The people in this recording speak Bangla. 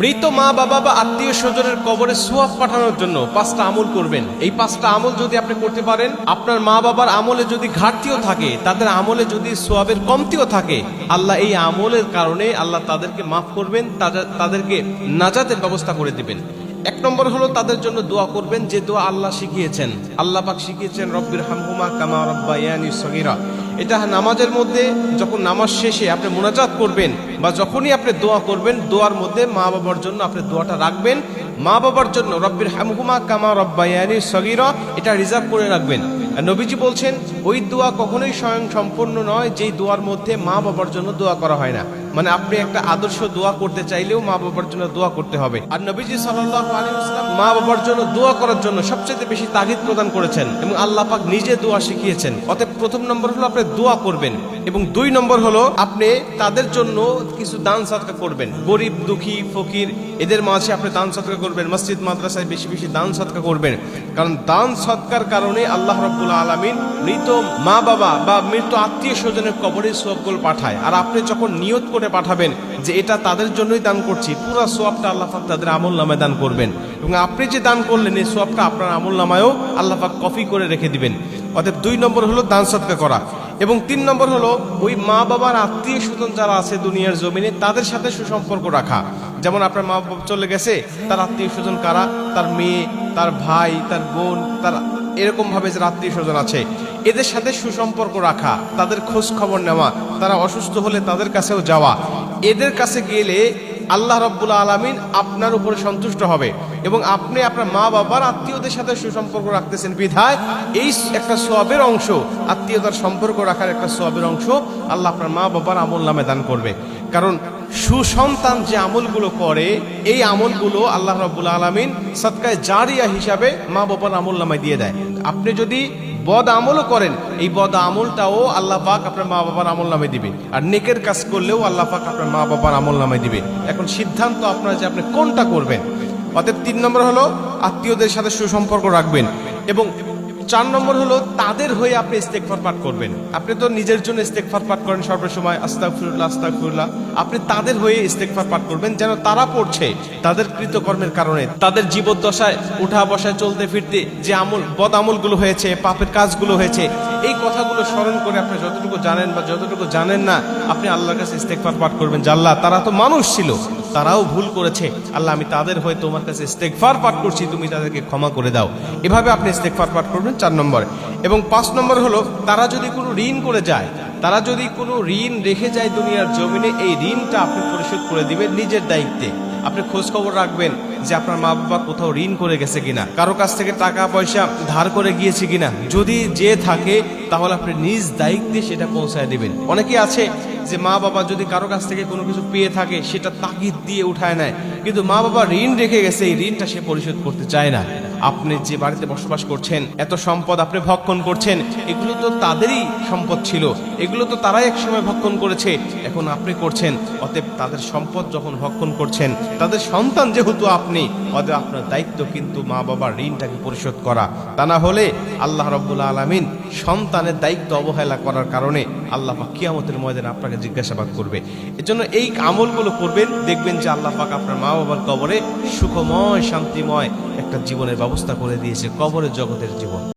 মৃত মা, বাবা বা আত্মীয় স্বজনের কবরে সোয়াব পাঠানোর জন্য পাঁচটা আমল করবেন। এই পাঁচটা আমল যদি আপনি করতে পারেন, আপনার মা বাবার আমলে যদি ঘাটতিও থাকে, তাদের আমলে যদি সোয়াবের কমতিও থাকে, আল্লাহ এই আমলের কারণে আল্লাহ তাদেরকে মাফ করবেন তাদেরকে নাজাতের ব্যবস্থা করে দিবেন। এক নম্বর হলো তাদের জন্য দোয়া করবেন, যে দোয়া আল্লাহ শিখিয়েছেন। আল্লাহ পাক শিখিয়েছেন, রব্বির হামহুমা কামা রব্বা ইয়ানি সগীরা। এটা নামাজের মধ্যে যখন নামাজ শেষে আপনি মোনাজাত করবেন বা যখনই আপনি দোয়া করবেন, দোয়ার মধ্যে মা বাবার জন্য আপনি দোয়াটা রাখবেন। মা বাবার জন্য রব্বির হামহুমা কামা রব্বা ইয়ানি সগীরা এটা রিজার্ভ করে রাখবেন। নবীজি বলছেন, ওই দোয়া কখনোই স্বয়ং সম্পূর্ণ নয়, যেই দোয়ার মধ্যে মা বাবার জন্য দোয়া করা হয় না। মানে আপনি একটা আদর্শ দোয়া করতে চাইলেও মা বাবার জন্য দোয়া করতে হবে। আর নবীজি সাল্লাল্লাহু মা বাবার জন্য দোয়া করার জন্য সবচেয়ে বেশি তাগিদ প্রদান করেছেন এবং আল্লাহ পাক নিজে দোয়া শিখিয়েছেন। অতএব প্রথম নম্বর হলো আপনি দোয়া করবেন এবং দুই নম্বর হলো আপনি তাদের জন্য কিছু দান সদকা করবেন। গরিব, দুঃখী, ফকির, এদের মাঝে আপনি দান সদকা করবেন। মসজিদ, মাদ্রাসায় বেশি বেশি দান সদকা করবেন। কারণ দান সৎকার কারণে আল্লাহ রব্বুল আলমিন মৃত মা বাবা বা মৃত আত্মীয় স্বজনের কবরে সোয়াবগুলো পাঠায়। আর আপনি যখন নিয়ত করে পাঠাবেন যে এটা তাদের জন্যই দান করছি। পুরো সোয়াবটা আল্লাহ পাক তাদের আমল নামায় দান করবেন। এবং আপনি যে দান করলেন, এই সোয়াবটা আপনার আমল নামায়ও আল্লাহ পাক কপি করে রেখে দিবেন। অতএব দুই নম্বর হলো দান সৎকা করা। এবং তিন নম্বর হলো ওই মা বাবার আত্মীয় স্বজন যারা আছে দুনিয়ার জমিনে, তাদের সাথে সুসম্পর্ক রাখা। যেমন আপনার মা বাবা চলে গেছে, তার আত্মীয় স্বজন কারা? তার মেয়ে, তার ভাই, তার বোন, তার এরকম ভাবে যে আত্মীয় স্বজন আছে। এদের সাথে সুসম্পর্ক রাখা, তাদের খোঁজ খবর নেওয়া, তারা অসুস্থ হলে তাদের কাছেও যাওয়া। এদের কাছে গেলে আল্লাহ রব্বুল আলমিন আপনার উপরে সন্তুষ্ট হবে এবং আপনি আপনার মা বাবার আত্মীয়দের সাথে সুসম্পর্ক রাখতেছেন। বিধায় এই একটা সোয়াবের অংশ, আত্মীয়তার সম্পর্ক রাখার একটা সোয়াবের অংশ আল্লাহ আপনার মা বাবার আমল নামে দান করবে। কারণ সুসন্তান যে আমলগুলো করে, এই আমলগুলো আল্লাহ রব্বুল আলমিন সৎকায় জারিয়া হিসাবে মা বাবার আমল নামায় দিয়ে দেয়। আপনি যদি বদ আমলও করেন। এই বদ আমলটাও আল্লাহ পাক আপনার মা বাবার আমল নামে দিবে। আর নেকের কাজ করলেও আল্লাহ পাক আপনার মা বাবার আমল নামে দিবে। এখন সিদ্ধান্ত আপনার যে আপনি কোনটা করবেন? অতএব তিন নম্বর হলো, আত্মীয়দের সাথে সুসম্পর্ক রাখবেন এবং চার নম্বর হলো, তাদের হয়ে আপনি ইস্তেকফার পাঠ করবেন। আপনি তো নিজের জন্য ইস্তেকফার পাঠ করেন সর্বসময়, আস্তাগফিরুল্লাহ আস্তাগফিরুল্লাহ। আপনি তাদের হয়ে ইস্তেকফার পাঠ করবেন যেন তারা পড়ছে, তাদের কৃতকর্মের কারণে, তাদের জীবদ্দশায় উঠা বসায় চলতে ফিরতে যে আমল, বদ আমলগুলো হয়েছে, পাপের কাজগুলো হয়েছে এই কথাগুলো স্মরণ করে আপনি যতটুকু জানেন বা যতটুকু জানেন না, আপনি আল্লাহর কাছে ইস্তেকফার পাঠ করবেন। যে আল্লাহ, তারা তো মানুষ ছিল, তারাও ভুল করেছে। আল্লাহ, আমি তাদের হয়ে তোমার কাছে ইস্তেকফার পাঠ করছি, তুমি তাদেরকে ক্ষমা করে দাও। এভাবে আপনি ইস্তেকফার পাঠ করবেন চার নম্বর। এবং পাঁচ নম্বর হলো, তারা যদি কোনো ঋণ করে যায়, তারা যদি কোনো ঋণ রেখে যায় দুনিয়ার জমিনে, এই ঋণটা আপনি পরিশোধ করে দিবেন নিজের দায়িত্বে। আপনি খোঁজ খবর রাখবেন যে আপনার মা বাবা কোথাও ঋণ করে গেছে কিনা, কারও কাছ থেকে টাকা পয়সা ধার করে গিয়েছে কিনা, যদি যে থাকে, তাহলে আপনি নিজ দায়িত্বে সেটা পৌঁছায় দেবেন। অনেকে আছে যে মা বাবা যদি কারও কাছ থেকে কোনো কিছু পেয়ে থাকে, সেটা তাগিদ দিয়ে উঠায় নেয়। কিন্তু মা বাবা ঋণ রেখে গেছে, এই ঋণটা সে পরিশোধ করতে চায় না। আপনি যে বাড়িতে বসবাস করছেন, এত সম্পদ আপনি ভক্ষণ করছেন, এগুলো তো তাদেরই সম্পদ ছিল। এগুলো তো তারাই একসময় ভক্ষণ করেছে। এখন আপনি করছেন, অতএব তাদের সম্পদ যখন ভক্ষণ করছেন, তাদের সন্তান যেহেতু আপনি, অতএব আপনার দায়িত্ব কিন্তু মা বাবার ঋণটাকে পরিশোধ করা। তা না হলে আল্লাহ রব্বুল আলমিন সন্তানের দায়িত্ব অবহেলা করার কারণে আল্লাহ পাক কিয়ামতের ময়দানে আপনাকে জিজ্ঞাসাবাদ করবে। এজন্য এই আমলগুলো করবেন, দেখবেন যে আল্লাহ পাক আপনার মা বাবার কবরে সুখময়, শান্তিময় একটা জীবনের ব্যবস্থা করে দিয়েছে, কবরের জগতের জীবন।